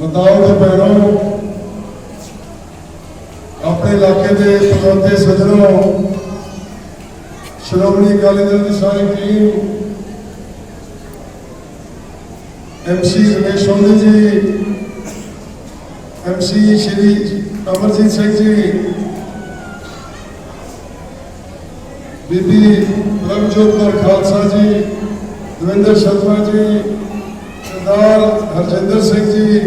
ਮਤਾਓ ਦੇ ਪੈਰੋਂ ਆਪਣੇ ਇਲਾਕੇ ਦੇ ਪਤਵੰਤੇ ਸੱਜਣੋਂ, ਸ਼੍ਰੋਮਣੀ ਅਕਾਲੀ ਦਲ ਦੀ ਸਾਰੀ team MC Ramesh Soni ji MC Shri Amarjit Singh ji, ਬੀਬੀ ਪ੍ਰਭਜੋਤ ਕੌਰ ਖਾਲਸਾ ਜੀ, ਦਵਿੰਦਰ ਸ਼ਰਮਾ ਜੀ, ਸਰਦਾਰ ਹਰਜਿੰਦਰ ਸਿੰਘ ਜੀ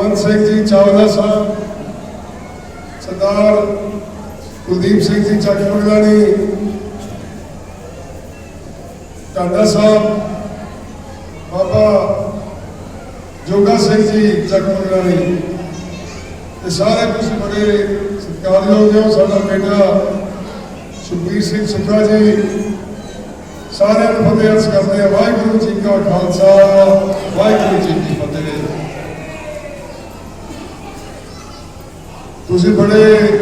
ਕੁਲਵੰਤ ਸਿੰਘ ਜੀ, ਚਾਵਲਾ ਸਾਹਿਬ, ਸਰਦਾਰ ਕੁਲਦੀਪ ਸਿੰਘ ਜੀ, ਚੱਕ ਮੰਗਲਾਣੀ ਟਾਂਡਾ ਸਾਹਿਬ, ਬਾਬਾ ਜੋਗਾ ਸਿੰਘ ਜੀ, ਚੱਕ ਮੰਗਲਾਣੀ ਤੇ ਸਾਰੇ ਤੁਸੀਂ ਬੜੇ ਸਤਿਕਾਰਯੋਗ ਹੋ, ਸਾਡਾ ਬੇਟਾ ਸੁਖਬੀਰ ਸਿੰਘ ਸੁੱਖਾ ਜੀ। ਸਾਰਿਆਂ ਨੂੰ ਫਤਿਹ ਅਰਜ਼ ਕਰਦੇ ਆ ਵਾਹਿਗੁਰੂ ਜੀ ਕਾ ਖਾਲਸਾ, ਵਾਹਿਗੁਰੂ ਜੀ ਕੀ ਫਤਿਹ ਤੁਸੀਂ ਬੜੇ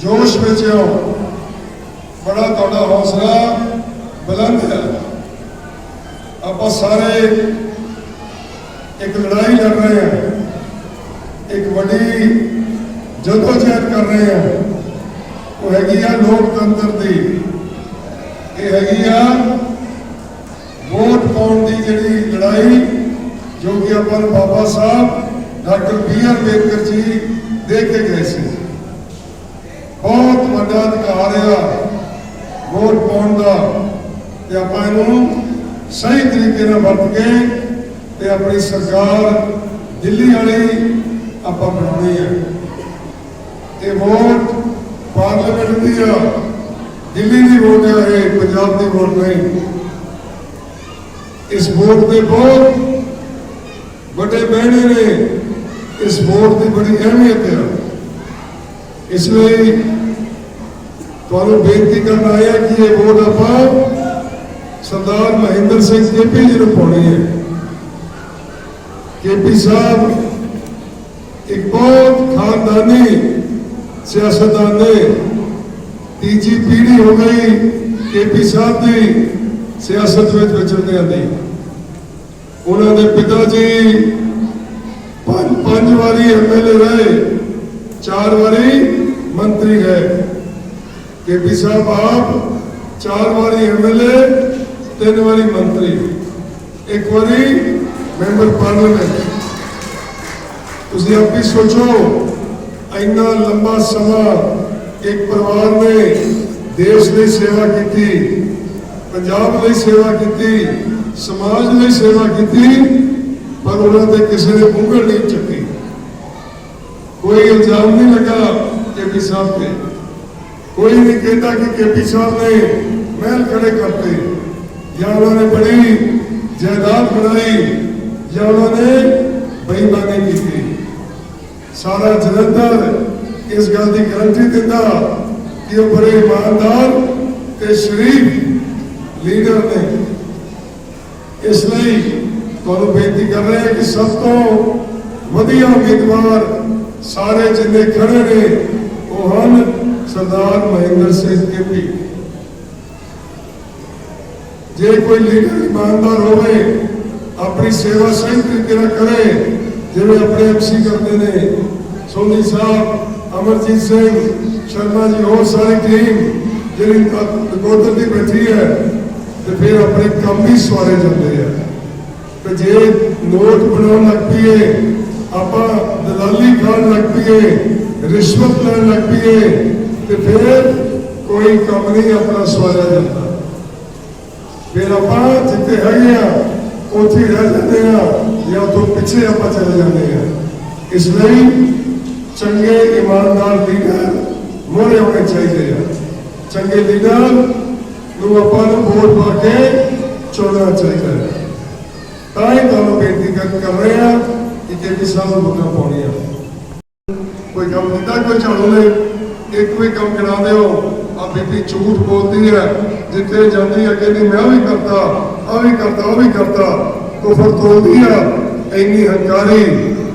ਜੋਸ਼ ਵਿੱਚ ਹੋ। ਬੜਾ ਤੁਹਾਡਾ ਹੌਸਲਾ ਬੁਲੰਦ ਹੈ। ਆਪਾਂ ਸਾਰੇ ਇੱਕ ਲੜਾਈ ਲੜ ਰਹੇ ਹਾਂ। ਇੱਕ ਵੱਡੀ ਜਦੋਜਹਿਦ ਕਰ ਰਹੇ ਹਾਂ। ਉਹ ਹੈਗੀ ਆ ਲੋਕਤੰਤਰ ਦੀ। ਇਹ ਹੈਗੀ ਆ ਵੋਟ ਪਾਉਣ ਦੀ ਜਿਹੜੀ ਲੜਾਈ, ਜੋ ਕਿ ਆਪਾਂ Baba Sahib, doctor B R Ambedkar ji ਦੇ ਕੇ ਗਏ ਸੀ। ਬਹੁਤ ਵੱਡਾ ਅਧਿਕਾਰ ਆ, ਵੋਟ ਪਾਉਣ ਦਾ। ਤੇ ਆਪਾਂ ਇਹਨੂੰ ਸਹੀ ਤਰੀਕੇ ਨਾਲ ਵਰਤ ਕੇ ਤੇ ਆਪਣੀ ਸਰਕਾਰ ਦਿੱਲੀ ਵਾਲੀ ਆਪਾਂ ਬਣਾਉਣੀ ਹੈ ਇਹ ਵੋਟ ਪਾਰਲੀਮੈਂਟ ਦੀ ਆ, ਦਿੱਲੀ ਦੀ ਵੋਟ ਹੈ ਇਹ ਪੰਜਾਬ ਦੀ ਵੋਟ ਨਹੀਂ। ਇਸ ਵੋਟ ਦੇ ਬਹੁਤ ਵੱਡੇ ਬਹਿਣੇ ਨੇ। ਇਸ ਵੋਟ ਦੀ ਬੜੀ ਅਹਿਮੀਅਤ ਹੈ। ਇਸ ਲਈ ਤੁਹਾਨੂੰ ਬੇਨਤੀ ਕਰਨ ਆਇਆ ਕਿ ਇਹ ਵੋਟ ਆਪਾਂ ਸਰਦਾਰ ਮਹਿੰਦਰ ਸਿੰਘ ਕੇਪੀ ਜੀ ਨੂੰ ਪਾਉਣੀ ਹੈ। ਕੇਪੀ ਸਾਹਿਬ ਇੱਕ ਬਹੁਤ ਖਾਨਦਾਨੀ ਸਿਆਸਤਦਾਨ ਨੇ ਤੀਜੀ ਪੀੜ੍ਹੀ ਹੋ ਗਈ ਕੇਪੀ ਸਾਹਿਬ ਦੀ ਸਿਆਸਤ ਵਿੱਚ ਵਿਚਰਦਿਆਂ ਦੀ। ਉਹਨਾਂ ਦੇ ਪਿਤਾ ਜੀ ਪੰਜ ਪੰਜ ਵਾਰੀ ਐਮਐਲਏ ਰਹੇ ਚਾਰ ਵਾਰੀ ਮੰਤਰੀ ਗਏ ਕੇਪੀ ਸਾਹਿਬ ਆਪ ਚਾਰ ਵਾਰੀ ਐਮਐਲਏ ਤਿੰਨ ਵਾਰੀ ਮੰਤਰੀ ਇੱਕ ਵਾਰੀ ਮੈਂਬਰ ਪਾਰਲੀਮੈਂਟ ਤੁਸੀਂ ਆਪ ਵੀ ਸੋਚੋ ਇੰਨਾ ਲੰਬਾ ਸਮਾਂ ਇੱਕ ਪਰਿਵਾਰ ਨੇ ਦੇਸ਼ ਲਈ ਸੇਵਾ ਕੀਤੀ ਪੰਜਾਬ ਲਈ ਸੇਵਾ ਕੀਤੀ ਸਮਾਜ ਲਈ ਸੇਵਾ ਕੀਤੀ ਪਰ ਉਹਨਾਂ ਤੇ ਕਿਸੇ ਨੇ ਉਂਗਲ ਨਹੀਂ ਚੱਕੀ। ਕੋਈ ਇਲਜ਼ਾਮ ਨਹੀਂ ਲੱਗਾ ਕੇਪੀ ਸਾਹਿਬ ਤੇ। ਕੋਈ ਨਹੀਂ ਕਹਿੰਦਾ ਕਿ ਕੇਪੀ ਸਾਹਿਬ ਨੇ ਮਹਿਲ ਖੜੇ ਕਰਤੇ। ਜਾਂ ਉਹਨਾਂ ਨੇ ਬੜੀ ਜਾਇਦਾਦ ਬਣਾਈ, ਜਾਂ ਉਹਨਾਂ ਨੇ ਬੇਈਮਾਨੀ ਕੀਤੀ। ਸਾਰਾ ਜਲੰਧਰ ਇਸ ਗੱਲ ਦੀ ਗਰੰਟੀ ਦਿੰਦਾ ਕਿ ਉਹ ਬੜੇ ਇਮਾਨਦਾਰ ਤੇ ਸ਼ਰੀਫ ਲੀਡਰ ਨੇ। ਇਸ ਲਈ ਤੁਹਾਨੂੰ ਬੇਨਤੀ ਕਰ ਰਹੇ ਹਾਂ ਕਿ ਸਭ ਤੋਂ ਵਧੀਆ ਉਮੀਦਵਾਰ ਸਾਰੇ ਜਿੰਨੇ ਖੜੇ ਨੇ, ਉਹ ਹਨ ਸਰਦਾਰ ਮਹਿੰਦਰ ਸਿੰਘ ਕੇਪੀ। ਜੇ ਕੋਈ ਲੀਡਰ ਇਮਾਨਦਾਰ ਹੋਵੇ, ਆਪਣੀ ਸੇਵਾ ਸਹੀ ਤਰੀਕੇ ਨਾਲ ਕਰੇ, ਜਿਵੇਂ ਆਪਣੇ ਐਮਸੀ ਕਰਦੇ ਨੇ, ਸੋਨੀ ਸਾਹਿਬ, ਅਮਰਜੀਤ ਸਿੰਘ, ਸ਼ਰਮਾ ਜੀ, ਹੋਰ ਸਾਰੀ ਟੀਮ ਜਿਹੜੀ ਨਕੋਦਰ ਦੀ ਬੈਠੀ ਹੈ, ਤੇ ਫਿਰ ਆਪਣੇ ਕੰਮ ਵੀ ਸਵਾਰੇ ਜਾਂਦੇ ਆ। ਤੇ ਜੇ ਨੋਟ ਬਣਾਉਣ ਲੱਗ ਪਈਏ, ਆਪਾਂ ਦਲਾਲੀ ਖਾਣ ਲੱਗ ਪਈਏ, ਰਿਸ਼ਵਤ ਲੈਣ ਲੱਗ ਪਈਏ, ਤੇ ਫਿਰ ਕੋਈ ਕੰਮ ਨਹੀਂ ਆਪਣਾ ਸਵਾਰਿਆ ਜਾਂਦਾ। ਫਿਰ ਆਪਾਂ ਜਿੱਥੇ ਹੈਗੇ ਆ, ਉੱਥੇ ਹੀ ਰਹਿ ਜਾਂਦੇ ਆ, ਜਾਂ ਤੋਂ ਪਿੱਛੇ ਆਪਾਂ ਚਲੇ ਜਾਂਦੇ ਆ। ਇਸ ਲਈ ਚੰਗੇ ਇਮਾਨਦਾਰ ਲੀਡਰ ਮੋਰੇ ਹੋਣੇ ਚਾਹੀਦੇ ਆ। ਚੰਗੇ ਲੀਡਰ ਨੂੰ ਆਪਾਂ ਨੂੰ ਵੋਟ ਪਾ ਕੇ ਚੁਣਨਾ ਚਾਹੀਦਾ ਹੈ। ਤਾਂ ਇਹ ਤੁਹਾਨੂੰ ਬੇਨਤੀ ਕਰ ਰਹੇ ਆ ਕਿ ਕੇਪੀ ਸਾਹਿਬ ਨੂੰ ਵੋਟਾਂ ਪਾਉਣੀਆਂ ਕੋਈ ਕੰਮ ਦਿੱਤਾ ਕੋਈ ਝਾੜੂ ਨੇ ਇੱਕ ਵੀ ਕੰਮ ਕਰਾ ਦਿਓ। ਆ ਬੀਬੀ ਝੂਠ ਬੋਲਦੀ ਹੈ, ਜਿੱਥੇ ਜਾਂਦੀ ਹੈ, ਕਹਿੰਦੀ, ਮੈਂ ਵੀ ਕਰਦਾ ਆ ਵੀ ਕਰਦਾ ਉਹ ਵੀ ਕਰਦਾ ਕੁਫਰ ਤੋਲਦੀ ਆ, ਇੰਨੀ ਹੰਕਾਰੀ,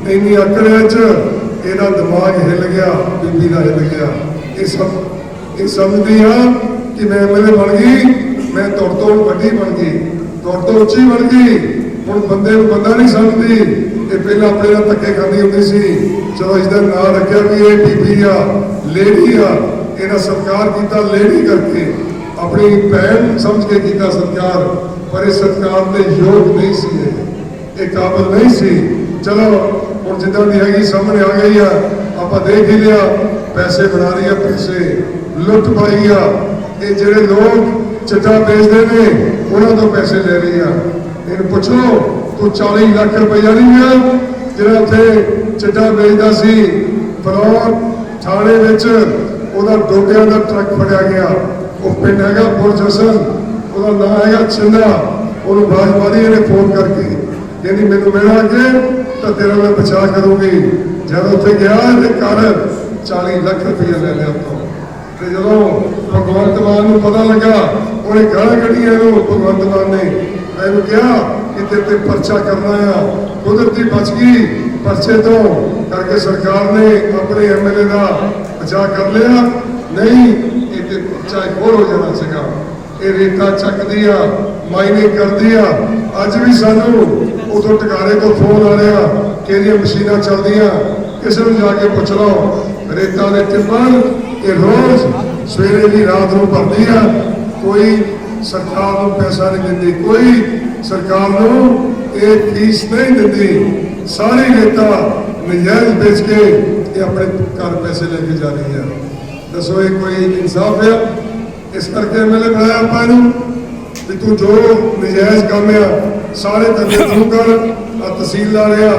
ਇੰਨੀ ਅਕੜ ਚ ਇਹਦਾ ਦਿਮਾਗ ਹਿੱਲ ਗਿਆ, ਬੀਬੀ ਦਾ ਹਿੱਲ ਗਿਆ। ਇਹ ਸਭ, ਇਹ ਸਮਝਦੀ ਆ ਕਿ ਮੈਂ ਐਮਐਲਏ ਬਣ ਗਈ, ਮੈਂ ਤੁਰ ਤੋਂ ਵੱਡੀ ਬਣ ਗਈ ਤੁਰ ਤੋਂ ਉੱਚੀ ਬਣ ਗਈ। ਹੁਣ ਬੰਦੇ ਨੂੰ ਬੰਦਾ ਨਹੀਂ ਸਮਝਦੀ ਇਹ ਪਹਿਲਾਂ ਆਪਣੇ ਨਾਲ ਧੱਕੇ ਖਾਂਦੀ ਹੁੰਦੀ ਸੀ। ਚਲੋ ਇਸ ਦਾ ਨਾਂ ਰੱਖਿਆ ਵੀ ਇਹ ਬੀਬੀ ਆ, ਲੇਡੀ ਆ, ਇਹਦਾ ਸਤਿਕਾਰ ਕੀਤਾ ਲੇਡੀ ਕਰਕੇ। ਆਪਣੀ ਭੈਣ ਸਮਝ ਕੇ ਕੀਤਾ ਸਤਿਕਾਰ, ਪਰ ਇਹ ਸਤਿਕਾਰ ਦੇ ਯੋਗ ਨਹੀਂ ਸੀ ਇਹ। ਕਾਬਲ ਨਹੀਂ ਸੀ। ਚਲੋ, ਹੁਣ ਜਿੱਦਾਂ ਦੀ ਹੈਗੀ ਸਾਹਮਣੇ ਆ ਗਈ ਆ, ਆਪਾਂ ਦੇਖ ਹੀ ਲਿਆ, ਪੈਸੇ ਬਣਾ ਰਹੀ ਆ, ਪੈਸੇ। ਲੁੱਟ ਪਾਈ ਆ। ਇਹ ਜਿਹੜੇ ਲੋਕ ਚਿੱਟਾ ਵੇਚਦੇ ਨੇ, ਉਹਨਾਂ ਤੋਂ ਪੈਸੇ ਲੈ ਰਹੀ ਆ। ਇਹਨੂੰ ਪੁੱਛ ਲਓ ਤੂੰ 40 ਲੱਖ ਰੁਪਈਆ ਨਹੀਂ ਮਿਲਿਆ ਜਿਹੜਾ ਉੱਥੇ ਚਿੱਟਾ ਵੇਚਦਾ ਸੀ ਫਲੋਰ ਥਾਣੇ ਵਿੱਚ ਉਹਦਾ ਡੋਡਿਆਂ ਦਾ ਟਰੱਕ ਫੜਿਆ ਗਿਆ। ਉਹ ਪਿੰਡ ਹੈਗਾ ਪੁਰਜਸਨ ਉਹਦਾ ਨਾਮ ਹੈਗਾ ਚਿੰਦਾ ਉਹਨੂੰ ਬਾਜ ਮਾਰੀ ਫੋਨ ਕਰਕੇ ਕਹਿੰਦੀ, ਮੈਨੂੰ ਮਿਲਣਾ ਅੱਗੇ, ਤਾਂ ਤੇਰਾ ਮੈਂ ਬਚਾ ਕਰੂੰਗੀ। ਜਦ ਉੱਥੇ ਗਿਆ ਤੇ ਘਰ 40 ਲੱਖ ਰੁਪਈਆ ਲੈ ਲਿਆ ਉੱਥੋਂ। ਤੇ ਜਦੋਂ ਭਗਵੰਤ ਮਾਨ ਨੂੰ ਪਤਾ ਲੱਗਾ, ਉਹਨੇ ਗਾਲਾਂ ਕੱਢੀਆਂ ਨੂੰ ਭਗਵੰਤ ਮਾਨ ਨੇ। ਇਹਨੂੰ ਕਿਹਾ ਕਿ ਤੇਰੇ ਤੇ ਪਰਚਾ ਕਰਨਾ ਆ। ਕੁਦਰਤੀ ਬਚ ਗਈ, ਪਰਚੇ ਤੋਂ ਕਰਕੇ ਸਰਕਾਰ ਨੇ ਆਪਣੇ ਐਮਐਲਏ ਦਾ ਬਚਾ ਕਰ ਲਿਆ। ਨਹੀਂ, ਇਹ ਤੇ ਪਰਚਾ ਹੋਰ ਹੋ ਜਾਣਾ ਸੀਗਾ। ਇਹ ਰੇਤਾ ਚੱਕਦੀ ਆ, ਮਾਈਨਿੰਗ ਕਰਦੀ ਆ। ਅੱਜ ਵੀ ਸਾਨੂੰ ਉਦੋਂ ਟਿਕਾਰੇ ਤੋਂ ਫੋਨ ਆ ਰਿਹਾ ਕਿ ਇਹਦੀਆਂ ਮਸ਼ੀਨਾਂ ਚੱਲਦੀਆਂ, ਕਿਸੇ ਨੂੰ ਜਾ ਕੇ ਪੁੱਛ ਲਓ। ਰੇਤਾ ਦੇ ਟਿੱਪਰ ਇਹ ਰੋਜ਼ ਸਵੇਰੇ ਦੀ ਰਾਤ ਨੂੰ ਭਰਦੀ ਆ। ਕੋਈ ਸਰਕਾਰ ਨੂੰ ਪੈਸਾ ਨਹੀਂ ਦਿੰਦੀ, ਕੋਈ ਸਰਕਾਰ ਨੂੰ ਇਹ ਫੀਸ ਨਹੀਂ ਦਿੰਦੀ। ਸਾਰੀ ਰੇਤਾ ਨਜਾਇਜ਼ ਵੇਚ ਕੇ ਇਹ ਆਪਣੇ ਘਰ ਪੈਸੇ ਲੈ ਕੇ ਜਾ ਰਹੀ ਹੈ। ਦੱਸੋ, ਇਹ ਕੋਈ ਇਨਸਾਫ ਹੈ? ਇਸ ਕਰਕੇ ਐਮਐਲਏ ਬਣਾਇਆ ਆਪਾਂ ਇਹਨੂੰ ਵੀ ਤੂੰ ਜੋ ਨਜਾਇਜ਼ ਕੰਮ ਆ, ਸਾਰੇ ਧੰਦੇ ਤੂੰ ਕਰ। ਆ ਤਹਿਸੀਲਦਾਰ ਆ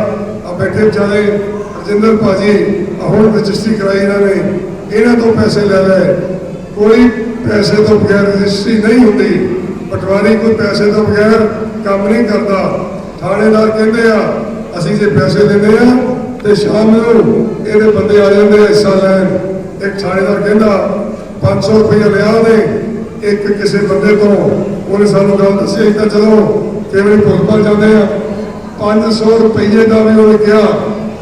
ਆ ਬੈਠੇ ਵਿਚਾਰੇ, ਰਜਿੰਦਰ ਭਾਜੀ, ਆਹ ਹੁਣ ਰਜਿਸਟਰੀ ਕਰਾਈ ਇਹਨਾਂ ਨੇ। ਇਹਨਾਂ ਤੋਂ ਪੈਸੇ ਲੈ ਲੈ। ਕੋਈ ਪੈਸੇ ਤੋਂ ਬਗੈਰ ਰਜਿਸਟਰੀ ਨਹੀਂ ਹੁੰਦੀ। ਪਟਵਾਰੀ ਕੋਈ ਪੈਸੇ ਤੋਂ ਬਗੈਰ ਕੰਮ ਨਹੀਂ ਕਰਦਾ। ਥਾਣੇਦਾਰ ਕਹਿੰਦੇ ਆ, ਅਸੀਂ ਜੇ ਪੈਸੇ ਦਿੰਦੇ ਆ ਤੇ ਸ਼ਾਮ ਨੂੰ ਇਹਦੇ ਬੰਦੇ ਆ ਜਾਂਦੇ ਆ ਹਿੱਸਾ ਲੈਣ। ਇੱਕ ਥਾਣੇਦਾਰ ਕਹਿੰਦਾ 500 ਰੁਪਏ ਲਿਆ ਉਹਨੇ ਇੱਕ ਕਿਸੇ ਬੰਦੇ ਤੋਂ। ਉਹਨੇ ਸਾਨੂੰ ਗੱਲ ਦੱਸੀ ਤਾਂ ਚਲੋ, ਕਿਵੇਂ ਵਾਰੀ ਜਾਂਦੇ ਆ? 500 ਰੁਪਏ ਦਾ ਵੀ ਉਹਨੇ ਕਿਹਾ,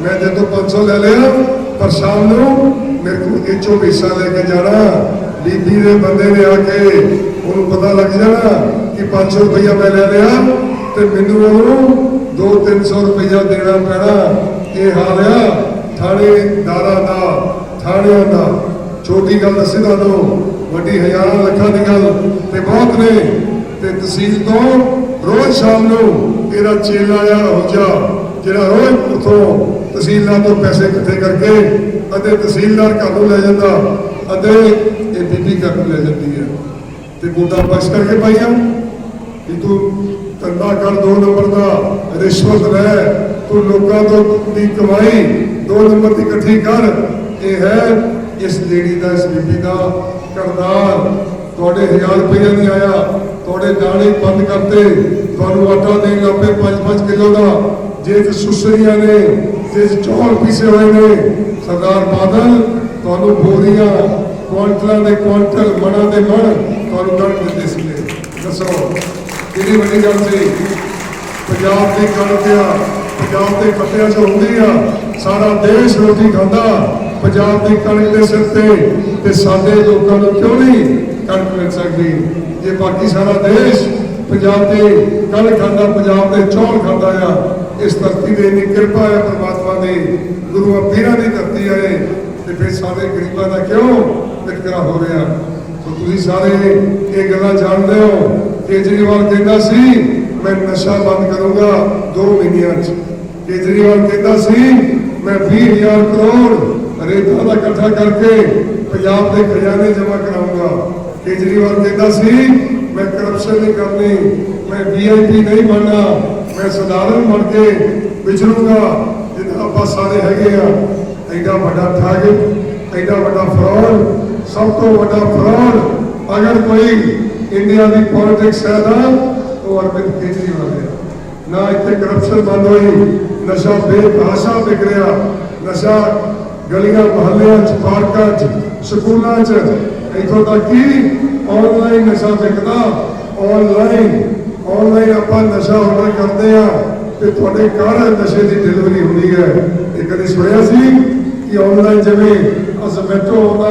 ਮੈਂ ਜਦੋਂ ਤੋਂ 500 ਲੈ ਲਿਆ, ਪਰ ਸ਼ਾਮ ਨੂੰ ਮੇਰੇ ਕੋਲ ਇਹ ਹਿੱਸਾ ਲੈ ਕੇ ਜਾਣਾ। ਬੀਬੀ ਦੇ ਬੰਦੇ ਨੇ ਆ ਕੇ ਉਹਨੂੰ ਪਤਾ ਲੱਗ ਜਾਣਾ ਕਿ 500 ਰੁਪਇਆ ਮੈਂ ਲੈ ਲਿਆ ਤੇ ਮੈਨੂੰ ਉਹਨੂੰ 2-300 ਰੁਪਇਆ ਦੇਣਾ ਪੈਣਾ। ਇਹ ਹਾਲ ਆ ਥਾਣੇਦਾਰਾਂ ਦਾ, ਥਾਣਿਆਂ ਦਾ। ਛੋਟੀ ਗੱਲ ਦੱਸੀ ਤੁਹਾਨੂੰ, ਵੱਡੀ ਹਜ਼ਾਰਾਂ ਲੱਖਾਂ ਦੀ ਗੱਲ ਤੇ ਬਹੁਤ ਨੇ। ਤੇ ਤਹਿਸੀਲ ਤੋਂ ਰੋਜ਼ ਸ਼ਾਮ ਨੂੰ ਇਹਦਾ ਚੇਲਾ ਆ ਰੋਜਾ ਜਿਹੜਾ ਰੋਜ਼ ਉਥੋਂ ਤਹਿਸੀਲਾਂ ਤੋਂ ਪੈਸੇ ਇਕੱਠੇ ਕਰਕੇ ਅਤੇ ਤਹਿਸੀਲਦਾਰ ਘਰ ਨੂੰ ਲੈ ਜਾਂਦਾ ਅਤੇ ਇਹ ਬੀਬੀ ਘਰ ਨੂੰ ਲੈ ਜਾਂਦੀ ਹੈ। ਤੇ ਗੋਡਾ ਬਖਸ਼ ਕਰਕੇ ਪਾਈਆਂ ਕਿ ਤੂੰ ਧੰਦਾ ਕਰ, ਦੋ ਨੰਬਰ ਦਾ ਰਿਸ਼ਵਤ ਲੈ, ਤੂੰ ਲੋਕਾਂ ਤੋਂ ਦੀ ਕਮਾਈ ਦੋ ਨੰਬਰ ਦੀ ਇਕੱਠੀ ਕਰ। ਇਹ ਹੈ ਇਸ ਲੇਡੀ ਦਾ, ਇਸ ਬੀਬੀ ਦਾ ਕਰਦਾਰ ਤੁਹਾਡੇ 1000 ਰੁਪਏ ਨਹੀਂ ਆਇਆ, ਤੁਹਾਡੇ ਨਾਲੇ ਬੰਦ ਕਰਤੇ। ਤੁਹਾਨੂੰ ਆਟਾ ਦੇਣ ਲੱਪੇ 5-5 ਕਿਲੋ ਦਾ। ਜੇ ਤੇ ਸੁਸਰੀਆਂ ਨੇ ਜੇ ਚੌਲ ਪੀਸੇ ਹੋਏ ਨੇ, ਸਰਦਾਰ ਬਾਦਲ, ਤੁਹਾਨੂੰ ਬੋਰੀਆਂ, ਕੁਆਂਟਲਾਂ ਦੇ ਕੁਆਂਟਲ, ਮਣਾਂ ਦੇ ਮਣ ਤੁਹਾਨੂੰ ਕਣਕ ਦਿੰਦੇ ਸੀਗੇ। ਦੱਸੋ, ਕਿਹੜੀ ਵੱਡੀ ਗੱਲ ਸੀ? ਪੰਜਾਬ ਦੀ ਕਣਕ ਆ, ਪੰਜਾਬ ਦੇ ਪੱਤਿਆਂ 'ਚ ਹੁੰਦੀ ਆ, ਸਾਰਾ ਦੇਸ਼ ਰੋਟੀ ਖਾਂਦਾ, ਪੰਜਾਬ ਦੀ ਕਣਕ ਦੇ ਸਿਰ ਤੇ ਤੇ ਸਾਡੇ ਲੋਕਾਂ ਨੂੰ ਕਿਉਂ ਨਹੀਂ ਕਣਕ ਮਿਲ ਸਕਦੀ? ਜੇ ਬਾਕੀ ਸਾਰਾ ਦੇਸ਼ ਪੰਜਾਬ ਦੇ ਕਣਕ ਖਾਂਦਾ, ਪੰਜਾਬ ਦੇ ਚੌਲ ਖਾਂਦਾ ਆ, ਇਸ ਧਰਤੀ ਦੇ ਇੰਨੀ ਕਿਰਪਾ ਹੈ ਪ੍ਰਮਾਤਮਾ ਦੀ ਗੁਰੂਆਂ ਪੀਰਾਂ ਦੀ ਧਰਤੀ ਹੈ ਤੇ ਫਿਰ ਸਾਡੇ ਗਰੀਬਾਂ ਦਾ ਕਿਉਂ ਵਿਤਕਰਾ ਹੋ ਰਿਹਾ? ਸੋ ਤੁਸੀਂ ਸਾਰੇ ਇਹ ਗੱਲਾਂ ਜਾਣਦੇ ਹੋ ਕੇਜਰੀਵਾਲ ਕਹਿੰਦਾ ਸੀ, ਮੈਂ ਨਸ਼ਾ ਬੰਦ ਕਰੂੰਗਾ 2 ਮਹੀਨਿਆਂ 'ਚ। ਕੇਜਰੀਵਾਲ ਕਹਿੰਦਾ ਸੀ, ਮੈਂ 20000 ਕਰੋੜ ਰੇਤਾ ਦਾ ਇਕੱਠਾ ਕਰਕੇ ਪੰਜਾਬ ਦੇ ਖਜ਼ਾਨੇ ਜਮ੍ਹਾਂ ਕਰਾਉਂਗਾ ਕੇਜਰੀਵਾਲ ਕਹਿੰਦਾ ਸੀ, ਮੈਂ ਕਰਪਸ਼ਨ ਨਹੀਂ ਕਰਨੀ, ਮੈਂ ਵੀਆਈਪੀ ਨਹੀਂ ਬਣਨਾ, ਮੈਂ ਸਧਾਰਨ ਬਣ ਕੇ ਵਿਚਰੂੰਗਾ। ਆਪਾਂ ਸਾਰੇ ਹੈਗੇ ਆ। ਐਡਾ ਵੱਡਾ ਠੱਗ ਐਡਾ ਵੱਡਾ ਫਰਾਡ ਸਭ ਤੋਂ ਵੱਡਾ ਫਰਾਡ ਅਗਰ ਕੋਈ ਇੰਡੀਆ ਦੀ ਪੋਲਿਟਿਕਸ ਹੈ ਤਾਂ ਉਹ ਅਰਵਿੰਦ ਕੇਜਰੀਵਾਲ ਹੈ। ਨਾ ਇੱਥੇ ਕਰਪਸ਼ਨ ਬੰਦ ਹੋਈ, ਨਸ਼ਾ ਬੇਭਾਸ਼ਾ ਵਿਕ ਨਸ਼ਾ ਗਲੀਆਂ, ਮੁਹੱਲਿਆਂ ਚ, ਪਾਰਕਾਂ ਚ, ਸਕੂਲਾਂ ਚ, ਇੱਥੋਂ ਤੱਕ ਕਿ ਆਨਲਾਈਨ ਨਸ਼ਾ ਵਿਕਦਾ। ਆਨਲਾਈਨ ਆਨਲਾਈਨ ਆਪਾਂ ਨਸ਼ਾ ਆਰਡਰ ਕਰਦੇ ਆ ਤੇ ਤੁਹਾਡੇ ਘਰ ਨਸ਼ੇ ਦੀ ਡਿਲੀਵਰੀ ਹੁੰਦੀ ਹੈ। ਇਹ ਕਦੇ ਸੁਣਿਆ ਸੀ ਕਿ ਆਨਲਾਈਨ ਜਿਵੇਂ ਜ਼ੋਮੈਟੋ ਆਉਂਦਾ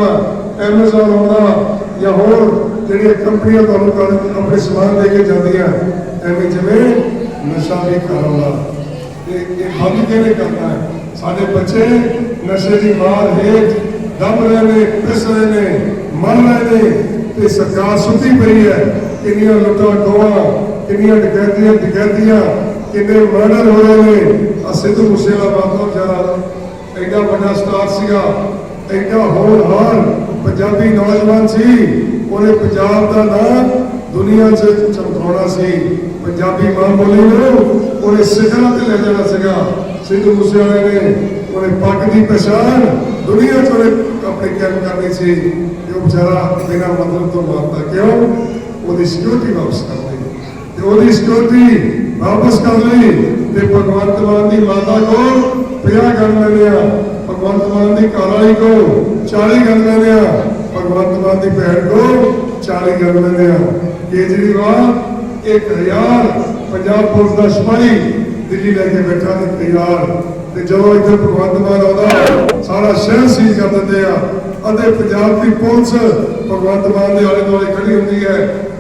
ਐਮਾਜ਼ਨ ਆਉਂਦਾ ਜਾਂ ਹੋਰ ਜਿਹੜੀਆਂ ਕੰਪਨੀਆਂ ਤੁਹਾਨੂੰ ਆਪਣੇ ਸਮਾਨ ਦੇ ਕੇ ਜਾਂਦੀਆਂ, ਐਵੇਂ ਜਿਵੇਂ ਨਸ਼ਾ ਵੀ ਕਰਾਉਂਦਾ ਤੇ ਇਹ ਬੰਦ ਕਿਵੇਂ ਕਰਨਾ ਹੈ? ਸਾਡੇ ਬੱਚੇ ਨਸ਼ੇ ਦੀ ਮਾਰ ਹੇਠ ਦਮ ਰਹੇ ਨੇ, ਪਿਸ ਰਹੇ ਨੇ, ਮਰ ਰਹੇ ਨੇ ਤੇ ਸਰਕਾਰ ਸੁੱਤੀ ਪਈ ਹੈ। ਕਿੰਨੀਆਂ ਲੁੱਟਾਂ ਖੋਹਾਂ ਕਿੰਨੀਆਂ ਡਕੈਤੀਆਂ ਡਕੈਤੀਆਂ ਕਿੰਨੇ ਮਰਡਰ ਹੋ ਰਹੇ ਨੇ? ਆ ਸਿੱਧੂ ਮੂਸੇਵਾਲਾ ਬਾਬਾ ਵਿਚਾਰਾ ਐਡਾ ਵੱਡਾ ਸਟਾਰ ਸੀਗਾ ਐਡਾ ਹੋਣਹਾਰ ਪੰਜਾਬੀ ਨੌਜਵਾਨ ਸੀ। ਉਹਨੇ ਪੰਜਾਬ ਦਾ ਨਾਮ ਦੁਨੀਆ 'ਚ ਚਮਕਾਉਣਾ ਸੀ। ਪੰਜਾਬੀ ਮਾਂ ਬੋਲੀ ਨੂੰ ਉਹਨੇ ਸਿਖਰਾਂ ਤੇ ਲੈ ਜਾਣਾ ਸੀਗਾ। ਸਿੱਧੂ ਮੂਸੇਵਾਲੇ ਨੇ ਉਹਨੇ ਪੱਗ ਦੀ ਪਛਾਣ ਦੁਨੀਆ 'ਚ ਉਹਨੇ ਆਪਣੀ ਕੈਮ ਕਰਨੀ ਸੀ। ਕਿ ਉਹ ਵਿਚਾਰਾ ਬਿਨਾਂ ਮਤਲਬ ਤੋਂ ਮਾਰਦਾ ਕਿਉਂ? ਉਹਦੀ ਸਿਕਿਉਰਿਟੀ ਵਾਪਸ ਕਰ ਲਈ। ਤੇ ਉਹਦੀ ਸਿਕਿਉਰਿਟੀ ਵਾਪਸ ਕਰ ਲਈ ਤੇ ਭਗਵੰਤ ਮਾਨ ਦੀ ਮਾਤਾ ਕੋਲ 50 ਗਨ ਲੈਣਿਆ ਭਗਵੰਤ ਮਾਨ ਦੀ ਘਰ ਵਾਲੀ ਕੋ 40 ਗਨ ਲੈਣਿਆ ਭਗਵੰਤ ਮਾਨ ਦੀ ਭੈਣ ਕੋ 40 ਗਨ ਲੈਣਿਆ ਕੇਜਰੀਵਾਲ ਇੱਕ ਪੰਜਾਬ ਪੁਲਿਸ ਦਾ ਸਿਪਾਹੀ ਦਿੱਲੀ ਲੈ ਕੇ ਬੈਠਾ ਇੱਕ ਹਜ਼ਾਰ ਤੇ ਜਦੋਂ ਇੱਥੇ ਭਗਵੰਤ ਮਾਨ ਆਉਂਦਾ, ਸਾਰਾ ਸ਼ਹਿਰ ਸੀਲ ਕਰ ਦਿੰਦੇ ਆ। ਅਤੇ ਪੰਜਾਬ ਦੀ ਪੁਲਿਸ ਭਗਵੰਤ ਮਾਨ ਦੇ ਆਲੇ ਦੁਆਲੇ ਖੜੀ ਹੁੰਦੀ ਹੈ।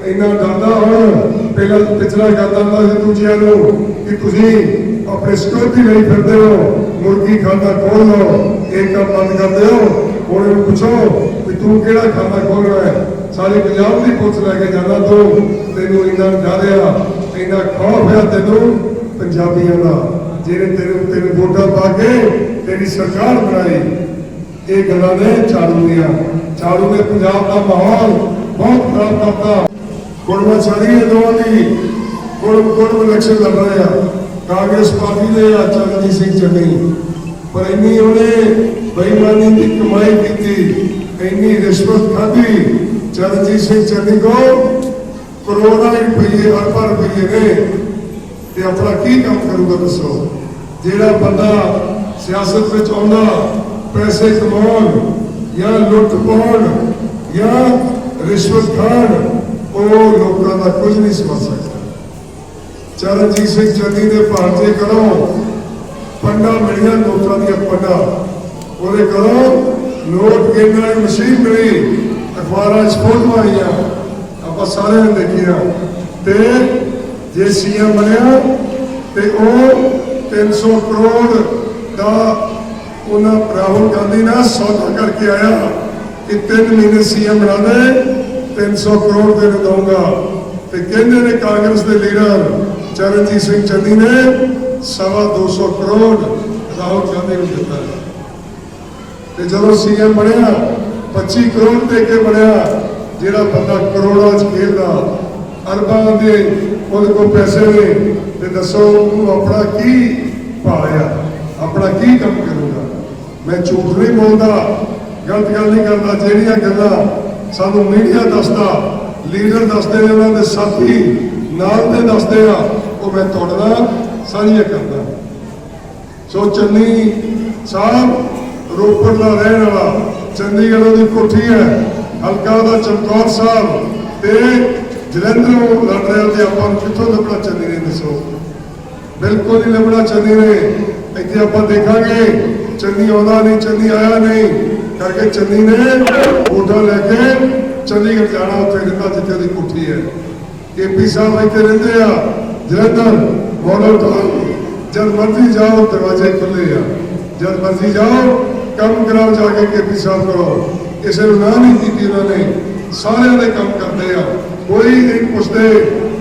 ਇੰਨਾ ਡਰਦਾ ਹੁਣ ਪਹਿਲਾਂ ਪਿਛਲਾ ਕਰਦਾ ਹੁੰਦਾ ਸੀ ਦੂਜਿਆਂ ਨੂੰ ਕਿ ਤੁਸੀਂ ਆਪਣੇ ਸਿਕਿਉਰਿਟੀ ਲਈ ਫਿਰਦੇ ਹੋ, ਮੁਰਗੀ ਖਾਨਾ ਖੋਲ ਲਓ, ਇਹ ਕੰਮ ਬੰਦ ਕਰ ਦਿਓ। ਹੁਣ ਇਹਨੂੰ ਪੁੱਛੋ ਵੀ ਤੂੰ ਕਿਹੜਾ ਖਾਨਾ ਖੋਲਣਾ ਹੈ? ਸਾਰੇ ਪੰਜਾਬ ਦੀ ਪੁਲਿਸ ਲੈ ਕੇ ਜਾਂਦਾ ਤੂੰ। ਤੈਨੂੰ ਇੰਨਾ ਡਰਿਆ ਇੰਨਾ ਖੌਫ ਹੈ ਤੈਨੂੰ ਪੰਜਾਬੀਆਂ ਦਾ ਜਿਹੜੇ ਤੈਨੂੰ ਤੈਨੂੰ ਵੋਟਾਂ ਪਾ ਕੇ ਤੇਰੀ ਸਰਕਾਰ ਬਣਾਈ। ਇਹ ਗੱਲਾਂ ਨੇ ਚਾਲੂ ਦੀਆਂ। ਚਾਲੂ ਨੇ ਪੰਜਾਬ ਦਾ ਮਾਹੌਲ ਬਹੁਤ ਖਰਾਬ ਕਰਤਾ। ਕੁੜਮਾ ਸਾਰੀ ਇਹ ਦੋਵਾਂ ਦੀ ਇਲੈਕਸ਼ਨ ਲੜ ਰਹੇ ਆ। ਕਾਂਗਰਸ ਪਾਰਟੀ ਦੇ ਆ, ਚਰਨਜੀਤ ਸਿੰਘ ਚੰਨੀ ਪਰ ਇੰਨੀ ਉਹਨੇ ਬੇਈਮਾਨੀ ਦੀ ਕਮਾਈ ਕੀਤੀ, ਇੰਨੀ ਰਿਸ਼ਵਤ ਖਾਧੀ ਚਰਨਜੀਤ ਸਿੰਘ ਚੰਨੀ ਕੋ ਕਰੋੜਾਂ ਰੁਪਏ, ਅਰਬਾਂ ਰੁਪਏ ਨੇ। ਤੇ ਆਪਣਾ ਕੀ ਕੰਮ ਕਰੂਗਾ ਦੱਸੋ? ਜਿਹੜਾ ਬੰਦਾ ਸਿਆਸਤ ਵਿੱਚ ਆਉਂਦਾ, ਪੈਸੇ ਕਮਾਉਣ ਜਾਂ ਲੁੱਟ ਪਾਉਣ ਜਾਂ ਰਿਸ਼ਵਤ ਖਾਣ ਉਹ ਲੋਕਾਂ ਦਾ ਕੁਝ ਨਹੀਂ ਸਮਝ ਸਕਦਾ ਚਰਨਜੀਤ ਸਿੰਘ ਚੰਨੀ ਦੇ ਭਾਰਤੀ ਕਰੋ ਪੰਡਾ ਮਿਲੀਆਂ ਨੋਟਾਂ ਦੀਆਂ ਪੰਡਾ ਉਹਦੇ ਕਰੋ ਨੋਟ ਗਿਣਨ ਵਾਲੀ ਮਸ਼ੀਨ ਮਿਲੀ ਅਖਬਾਰਾਂ 'ਚ ਫੋਟੋਆਂ ਆਈਆਂ ਆਪਾਂ ਸਾਰਿਆਂ ਨੇ ਦੇਖੀਆਂ ਤੇ ਜੇ ਸੀਐਮ ਬਣਿਆ ਤੇ ਉਹ 300 ਕਰੋੜ ਦਾ ਉਹਨਾਂ ਰਾਹੁਲ ਗਾਂਧੀ ਨਾਲ ਸੌਦਾ ਕਰਕੇ ਆਇਆ ਕਿ ਤਿੰਨ ਮਹੀਨੇ ਸੀਐਮ ਬਣਾ ਦੇ 300 ਕਰੋੜ ਦੇ ਦਊਂਗਾ ਤੇ ਕਹਿੰਦੇ ਨੇ ਕਾਂਗਰਸ ਦੇ ਲੀਡਰ ਚਰਨਜੀਤ ਸਿੰਘ ਚੰਨੀ ਨੇ ਸਵਾ 200 ਕਰੋੜ ਰਾਹੁਲ ਗਾਂਧੀ ਨੂੰ ਦਿੱਤਾ। ਤੇ ਜਦੋਂ ਸੀਐਮ ਬਣਿਆ 25 ਕਰੋੜ ਦੇ ਕੇ ਬਣਿਆ, ਜਿਹੜਾ ਬੰਦਾ ਕਰੋੜਾਂ ਚ ਖੇਲਦਾ, ਅਰਬਾਂ ਦੇ ਉਹਦੇ ਕੋਲ ਪੈਸੇ ਨੇ, ਤੇ ਦੱਸੋ ਉਹਨੂੰ ਆਪਣਾ ਕੀ ਭਾਲਿਆ, ਆਪਣਾ ਕੀ ਕੰਮ ਕਰੂਗਾ? ਮੈਂ ਝੂਠ ਨਹੀਂ ਬੋਲਦਾ, ਗਲਤ ਗੱਲ ਨਹੀਂ ਕਰਦਾ, ਜਿਹੜੀਆਂ ਗੱਲਾਂ ਸਾਨੂੰ ਮੀਡੀਆ ਦੱਸਦਾ, ਲੀਡਰ ਦੱਸਦੇ ਨੇ, ਉਹਨਾਂ ਦੇ ਸਾਥੀ ਨਾਲ ਦੇ ਦੱਸਦੇ ਆ। ਉਹ ਮੈਂ ਤੁਹਾਡੇ ਨਾਲ ਸਾਂਝੀਆਂ ਕਰਦਾ। ਸੋ ਚੰਨੀ ਸਾਹਿਬ, ਰੋਪੜ ਦਾ ਰਹਿਣ ਵਾਲਾ, ਚੰਡੀਗੜ੍ਹ ਦੀ ਕੋਠੀ ਹੈ, ਹਲਕਾ ਦਾ ਚਮਕੌਰ ਸਾਹਿਬ ਤੇ ਜਲੰਧਰੋਂ ਲੜ ਰਿਹਾ ਤੇ ਆਪਾਂ ਨੂੰ ਕਿੱਥੋਂ ਲੱਭਣਾ ਚੰਨੀ ਨੇ ਦੱਸੋ? ਬਿਲਕੁਲ ਨਹੀਂ ਲੱਭਣਾ ਚੰਨੀ ਨੇ। ਇੱਥੇ ਆਪਾਂ ਦੇਖਾਂਗੇ, ਚੰਨੀ ਆਉਂਦਾ ਨਹੀਂ, ਚੰਨੀ ਆਇਆ ਨਹੀਂ। ਕਰਕੇ ਚੰਨੀ ਨੇ ਵੋਟਾਂ ਲੈ ਕੇ ਚੰਡੀਗੜ੍ਹ ਜਾਣਾ ਉੱਥੇ ਰਹਿੰਦਾ ਜਿੱਥੇ ਦੀ ਕੋਠੀ ਹੈ। ਕੇਪੀ ਸਾਹਿਬ ਇੱਥੇ ਰਹਿੰਦੇ ਆ, ਜਲੰਧਰ ਮਾਡਲ ਟਾਊਨ ਜਦ ਮਰਜ਼ੀ ਜਾਓ, ਦਰਵਾਜ਼ੇ ਖੁੱਲੇ ਆ। ਜਦ ਮਰਜ਼ੀ ਜਾਓ, ਕੰਮ ਕਰਾਓ, ਜਾ ਕੇ ਕੇਪੀ ਸਾਹਿਬ ਕੋਲ ਕਿਸੇ ਨੂੰ ਨਾ ਨਹੀਂ ਕੀਤੀ ਉਹਨਾਂ ਨੇ। ਸਾਰਿਆਂ ਦੇ ਕੰਮ ਕਰਦੇ ਆ। ਕੋਈ ਨਹੀਂ ਪੁੱਛਦੇ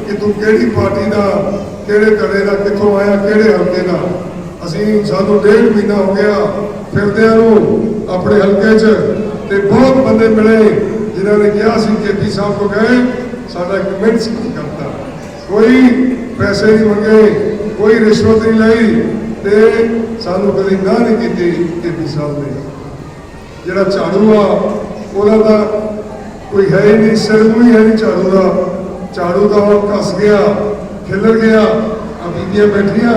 ਕਿ ਤੂੰ ਕਿਹੜੀ ਪਾਰਟੀ ਦਾ, ਕਿਹੜੇ ਧੜੇ ਦਾ, ਕਿੱਥੋਂ ਆਇਆ, ਕਿਹੜੇ ਹਲਕੇ ਦਾ। ਅਸੀਂ ਸਾਨੂੰ ਡੇਢ ਮਹੀਨਾ ਹੋ ਗਿਆ, ਫਿਰਦਿਆਂ ਨੂੰ ਆਪਣੇ ਹਲਕੇ 'ਚ ਤੇ ਬਹੁਤ ਬੰਦੇ ਮਿਲੇ ਜਿਨ੍ਹਾਂ ਨੇ ਕਿਹਾ ਸੀ ਕੇਪੀ ਸਾਹਿਬ ਕੋ ਗਏ ਸਾਡਾ ਕਮੈਂਟਸ ਕਰਤਾ। ਕੋਈ ਪੈਸੇ ਨਹੀਂ ਮੰਗੇ, ਕੋਈ ਰਿਸ਼ਵਤ ਨਹੀਂ ਲਈ ਤੇ ਸਾਨੂੰ ਕਦੀ ਨਾ ਨਹੀਂ ਕੀਤੀ ਕੇਪੀ ਸਾਹਿਬ ਨੇ। ਜਿਹੜਾ ਝਾੜੂ ਆ, ਉਹਦਾ ਤਾਂ ਕੋਈ ਹੈ ਹੀ ਨਹੀਂ, ਸਿਰ ਨੂੰ ਹੈ ਨਹੀਂ ਝਾੜੂ ਦਾ। ਝਾੜੂ ਦਾ ਉਹ ਕੱਸ ਗਿਆ, ਖਿਲਰ ਗਿਆ, ਆ ਬੀਬੀਆਂ ਬੈਠੀਆਂ,